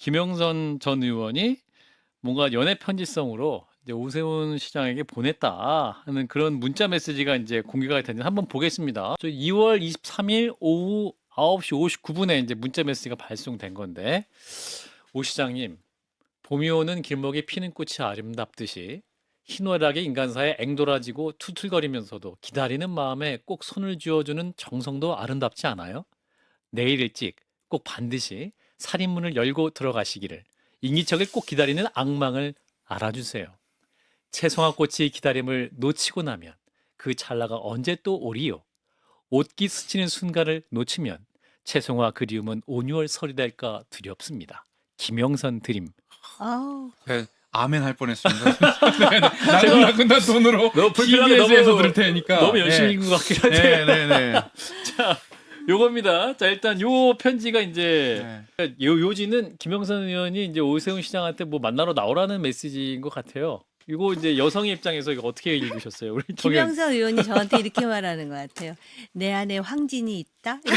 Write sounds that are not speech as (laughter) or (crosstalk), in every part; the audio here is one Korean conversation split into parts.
김영선 전 의원이 뭔가 연애 편지성으로 이제 오세훈 시장에게 보냈다 하는 그런 문자 메시지가 이제 공개가 됐는데 한번 보겠습니다. 저 2월 23일 오후 9시 59분에 이제 문자 메시지가 발송된 건데 오 시장님 봄이 오는 길목에 피는 꽃이 아름답듯이 희노애락의 인간사에 앵돌아지고 투툴거리면서도 기다리는 마음에 꼭 손을 쥐어주는 정성도 아름답지 않아요? 내일 일찍 꼭 반드시 살인문을 열고 들어가시기를 인기척을 꼭 기다리는 악망을 알아주세요. 채송화 꽃이 기다림을 놓치고 나면 그 찰나가 언제 또 오리요? 옷깃 스치는 순간을 놓치면 채송화 그리움은 온유월 설이 될까 두렵습니다. 김영선 드림. 아우. 네, 아멘 할 뻔했습니다. (laughs) 네, 네. 나중에 끝난 돈으로 너무 불편하게 TBS에서 너무- 들을 테니까. 너무 열심히 읽은 것 같긴 한데. 네, 네, 네. (laughs) 자, 요겁니다. 자, 일단 요 편지가 이제 네. 요 요지는 김영선 의원이 이제 오세훈 시장한테 뭐 만나러 나오라는 메시지인 것 같아요. 이거 이제 여성의 입장에서 이거 어떻게 읽으셨어요? 우리 정현 김영선 의원이 저한테 이렇게 말하는 것 같아요. 내 안에 황진이 있다. (laughs)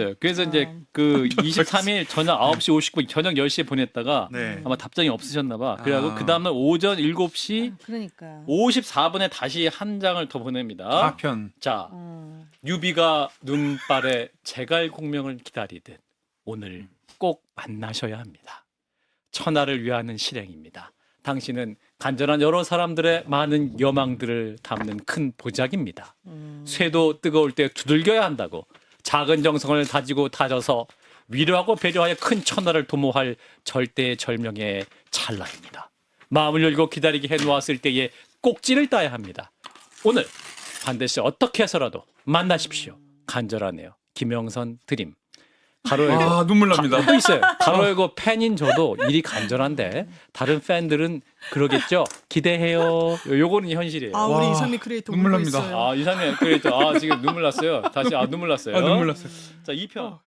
있어요. 그래서 이제 아. 그 23일 저녁 9시 59분 저녁 10시에 보냈다가 네. 아마 답장이 없으셨나 봐. 그래갖고 아. 그 다음날 오전 7시 그러니까. 54분에 다시 한 장을 더 보냅니다. 가편. 자, 어. 유비가 눈발에 제갈 공명을 기다리듯 오늘 꼭 만나셔야 합니다. 천하를 위하는 실행입니다. 당신은 간절한 여러 사람들의 많은 여망들을 담는 큰 보작입니다. 음. 쇠도 뜨거울 때 두들겨야 한다고 작은 정성을 다지고 다져서 위로하고 배려하여 큰 천하를 도모할 절대절명의 찰나입니다. 마음을 열고 기다리게 해놓았을 때에 꼭지를 따야 합니다. 오늘 반드시 어떻게 해서라도 만나십시오. 간절하네요. 김영선 드림. 가로 열고 아, 눈물 납니다. 또 있어요. 가로 열고 팬인 저도 일이 간절한데 다른 팬들은 그러겠죠. 기대해요. 요- 요거는 현실이에요. 아 와, 우리 이상민 크리에이터 눈물 울고 납니다. 있어요. 아 이상해. 그랬죠. 아 지금 눈물 났어요. 다시 아 눈물 났어요. 아, 눈물 났어요. 자 2편.